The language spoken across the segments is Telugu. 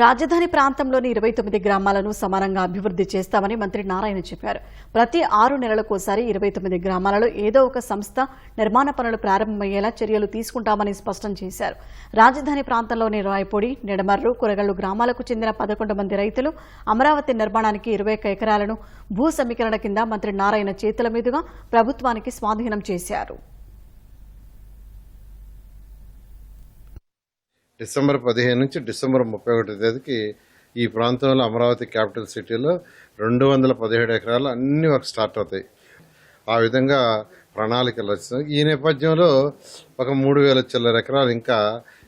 రాజధాని ప్రాంతంలోని ఇరవై తొమ్మిది గ్రామాలను సమానంగా అభివృద్ధి చేస్తామని మంత్రి నారాయణ చెప్పారు. ప్రతి ఆరు నెలలకోసారి ఇరవై తొమ్మిది గ్రామాలలో ఏదో ఒక సంస్థ నిర్మాణ పనులు ప్రారంభమయ్యేలా చర్యలు తీసుకుంటామని స్పష్టం చేశారు. రాజధాని ప్రాంతంలోని రాయపూడి నెడమర్రు కొరగళ్ళు గ్రామాలకు చెందిన పదకొండు మంది రైతులు అమరావతి నిర్మాణానికి ఇరవై ఒక్క ఎకరాలను భూ సమీకరణ కింద మంత్రి నారాయణ చేతుల మీదుగా ప్రభుత్వానికి స్వాధీనం చేశారు. డిసెంబర్ పదిహేను నుంచి డిసెంబర్ ముప్పై ఒకటి తేదీకి ఈ ప్రాంతంలో అమరావతి క్యాపిటల్ సిటీలో రెండు వందల పదిహేడు ఎకరాలు అన్ని వర్క్ స్టార్ట్ అవుతాయి. ఆ విధంగా ప్రణాళికలు వచ్చినాయి ఈ నేపథ్యంలో ఒక మూడు వేల చిల్లర ఎకరాలు ఇంకా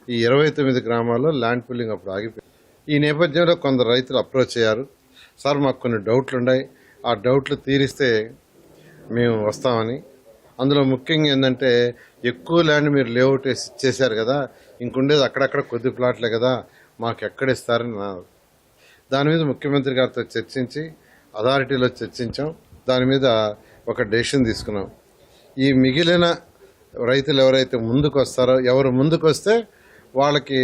ఈ ఇరవై తొమ్మిది గ్రామాల్లో ల్యాండ్ పుల్లింగ్ అప్పుడు ఆగిపోయింది. ఈ నేపథ్యంలో కొందరు రైతులు అప్రోచ్ అయ్యారు. సార్ మాకు కొన్ని డౌట్లు ఉన్నాయి ఆ డౌట్లు తీరిస్తే మేము వస్తామని అందులో ముఖ్యంగా ఏంటంటే ఎక్కువ ల్యాండ్ మీరు లేఅవుట్ వేసి ఇచ్చేశారు కదా ఇంకుండేది అక్కడక్కడ కొద్ది ప్లాట్లే కదా మాకు ఎక్కడ ఇస్తారని నా దాని మీద ముఖ్యమంత్రి గారితో చర్చించి అథారిటీలో చర్చించాం. దాని మీద ఒక డెసిషన్ తీసుకున్నాం. ఈ మిగిలిన రైతులు ఎవరైతే ముందుకు వస్తారో ఎవరు ముందుకు వస్తే వాళ్ళకి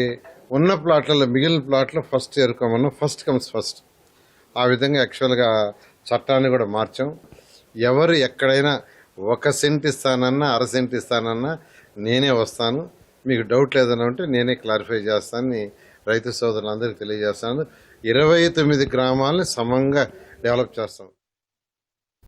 ఉన్న ప్లాట్లలో మిగిలిన ప్లాట్లు ఫస్ట్ చేరుకోమన్నాం ఫస్ట్ కమ్స్ ఫస్ట్ ఆ విధంగా యాక్చువల్గా చట్టాన్ని కూడా మార్చాం. ఎవరు ఎక్కడైనా ఒక సెంట్ ఇస్తానన్నా అర సెంట్ ఇస్తానన్నా నేనే వస్తాను. మీకు డౌట్ లేదన్నా ఉంటే నేనే క్లారిఫై చేస్తానని రైతు సోదరులందరికీ తెలియజేస్తాను. ఇరవై తొమ్మిది గ్రామాలని సమంగా డెవలప్ చేస్తాం.